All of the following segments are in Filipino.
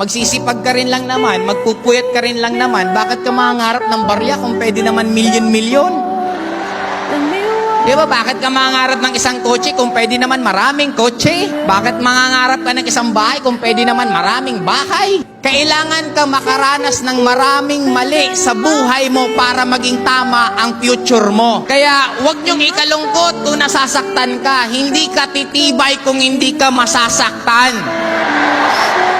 Magsisipag ka rin lang naman, magpupuyat ka rin lang naman, bakit ka mangangarap ng barya kung pwede naman milyon-milyon? Di ba, bakit ka mangangarap ng isang kotse kung pwede naman maraming kotse? Bakit mangangarap ka ng isang bahay kung pwede naman maraming bahay? Kailangan ka makaranas ng maraming mali sa buhay mo para maging tama ang future mo. Kaya huwag niyong ikalungkot kung nasasaktan ka. Hindi ka titibay kung hindi ka masasaktan.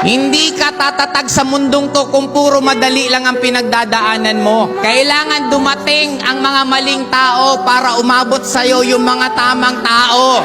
Hindi ka tatatag sa mundong to kung puro madali lang ang pinagdadaanan mo. Kailangan dumating ang mga maling tao para umabot sa'yo yung mga tamang tao.